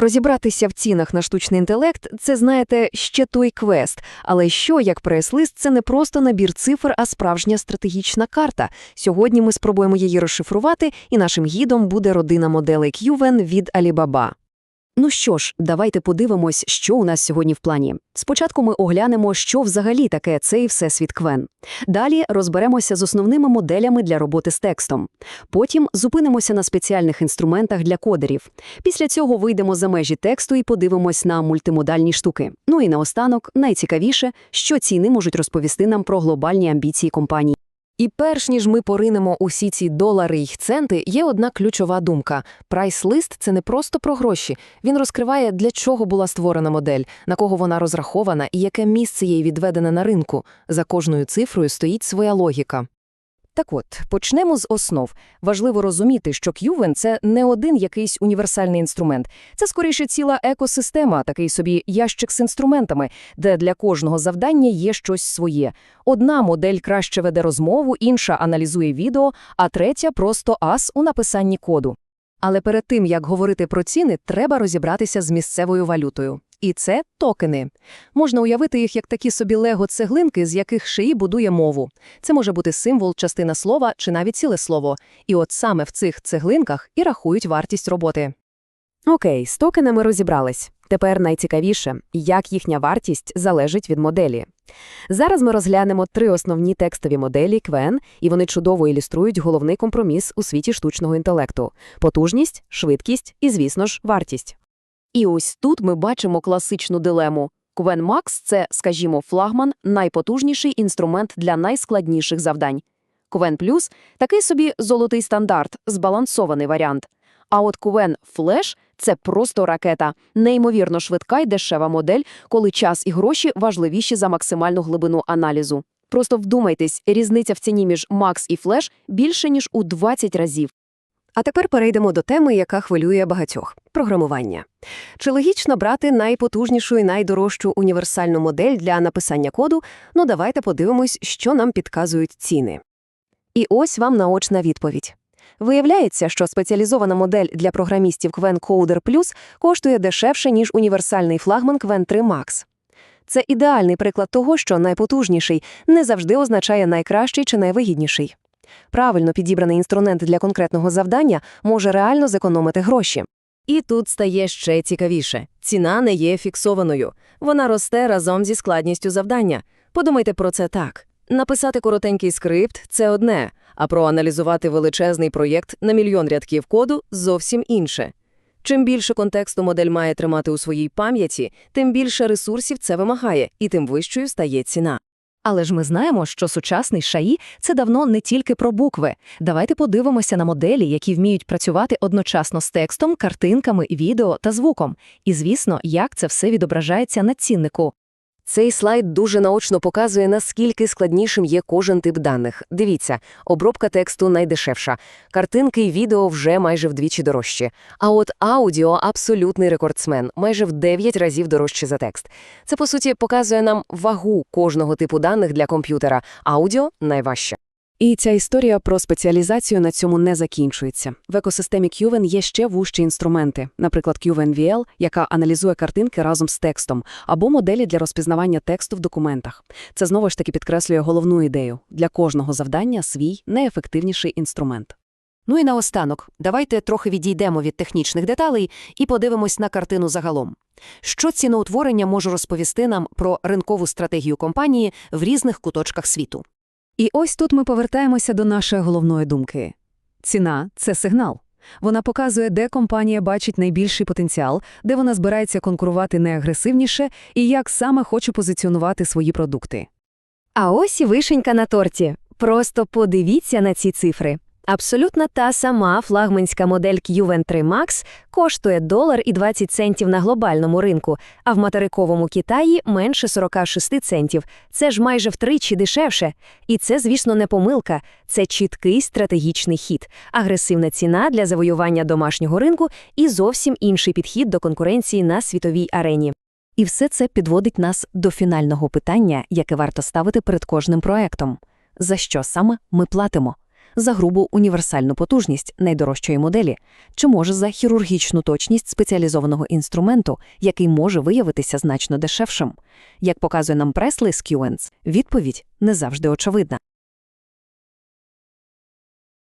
Розібратися в цінах на штучний інтелект це, знаєте, ще той квест. Але що, як прес-лист, це не просто набір цифр, а справжня стратегічна карта. Сьогодні ми спробуємо її розшифрувати, і нашим гідом буде родина моделей QVen від Alibaba. Ну що ж, давайте подивимось, що у нас сьогодні в плані. Спочатку ми оглянемо, що взагалі таке цей всесвіт Квен. Далі розберемося з основними моделями для роботи з текстом. Потім зупинимося на спеціальних інструментах для кодерів. Після цього вийдемо за межі тексту і подивимось на мультимодальні штуки. Ну і наостанок, найцікавіше, що ціни можуть розповісти нам про глобальні амбіції компанії. І перш ніж ми поринемо усі ці долари й центи, є одна ключова думка. Прайс-лист – це не просто про гроші. Він розкриває, для чого була створена модель, на кого вона розрахована і яке місце їй відведене на ринку. За кожною цифрою стоїть своя логіка. Так от, почнемо з основ. Важливо розуміти, що QVen – це не один якийсь універсальний інструмент. Це, скоріше, ціла екосистема, такий собі ящик з інструментами, де для кожного завдання є щось своє. Одна модель краще веде розмову, інша аналізує відео, а третя – просто ас у написанні коду. Але перед тим, як говорити про ціни, треба розібратися з місцевою валютою. І це токени. Можна уявити їх як такі собі лего-цеглинки, з яких шиї будує мову. Це може бути символ, частина слова чи навіть ціле слово. І от саме в цих цеглинках і рахують вартість роботи. Окей, з токенами розібрались. Тепер найцікавіше, як їхня вартість залежить від моделі. Зараз ми розглянемо три основні текстові моделі Квен, і вони чудово ілюструють головний компроміс у світі штучного інтелекту – потужність, швидкість і, звісно ж, вартість. І ось тут ми бачимо класичну дилему. Квен Макс – це, скажімо, флагман, найпотужніший інструмент для найскладніших завдань. Квен Плюс – такий собі золотий стандарт, збалансований варіант. А от Квен Флеш – це просто ракета, неймовірно швидка й дешева модель, коли час і гроші важливіші за максимальну глибину аналізу. Просто вдумайтесь, різниця в ціні між Макс і Флеш більше, ніж у 20 разів. А тепер перейдемо до теми, яка хвилює багатьох – програмування. Чи логічно брати найпотужнішу і найдорожчу універсальну модель для написання коду? Ну давайте подивимось, що нам підказують ціни. І ось вам наочна відповідь. Виявляється, що спеціалізована модель для програмістів Qwen Coder Plus коштує дешевше, ніж універсальний флагман Qwen 3 Max. Це ідеальний приклад того, що найпотужніший не завжди означає найкращий чи найвигідніший. Правильно підібраний інструмент для конкретного завдання може реально зекономити гроші. І тут стає ще цікавіше. Ціна не є фіксованою. Вона росте разом зі складністю завдання. Подумайте про це так. Написати коротенький скрипт – це одне, а проаналізувати величезний проєкт на мільйон рядків коду – зовсім інше. Чим більше контексту модель має тримати у своїй пам'яті, тим більше ресурсів це вимагає, і тим вищою стає ціна. Але ж ми знаємо, що сучасний шаї – це давно не тільки про букви. Давайте подивимося на моделі, які вміють працювати одночасно з текстом, картинками, відео та звуком. І, звісно, як це все відображається на ціннику. Цей слайд дуже наочно показує, наскільки складнішим є кожен тип даних. Дивіться, обробка тексту найдешевша, картинки і відео вже майже вдвічі дорожчі. А от аудіо абсолютний рекордсмен, майже в 9 разів дорожче за текст. Це, по суті, показує нам вагу кожного типу даних для комп'ютера. Аудіо найважче. І ця історія про спеціалізацію на цьому не закінчується. В екосистемі QVen є ще вужчі інструменти, наприклад, QVen VL, яка аналізує картинки разом з текстом, або моделі для розпізнавання тексту в документах. Це знову ж таки підкреслює головну ідею для кожного завдання свій найефективніший інструмент. Ну і наостанок, давайте трохи відійдемо від технічних деталей і подивимось на картину загалом. Що ціноутворення може розповісти нам про ринкову стратегію компанії в різних куточках світу? І ось тут ми повертаємося до нашої головної думки. Ціна це сигнал. Вона показує, де компанія бачить найбільший потенціал, де вона збирається конкурувати найагресивніше і як саме хоче позиціонувати свої продукти. А ось і вишенька на торті. Просто подивіться на ці цифри. Абсолютно та сама флагманська модель QVen 3 Max коштує долар і 20 центів на глобальному ринку, а в материковому Китаї менше 46 центів. Це ж майже втричі дешевше. І це, звісно, не помилка. Це чіткий стратегічний хід, агресивна ціна для завоювання домашнього ринку і зовсім інший підхід до конкуренції на світовій арені. І все це підводить нас до фінального питання, яке варто ставити перед кожним проектом. За що саме ми платимо? За грубу універсальну потужність найдорожчої моделі, чи може за хірургічну точність спеціалізованого інструменту, який може виявитися значно дешевшим. Як показує нам прес-лист відповідь не завжди очевидна.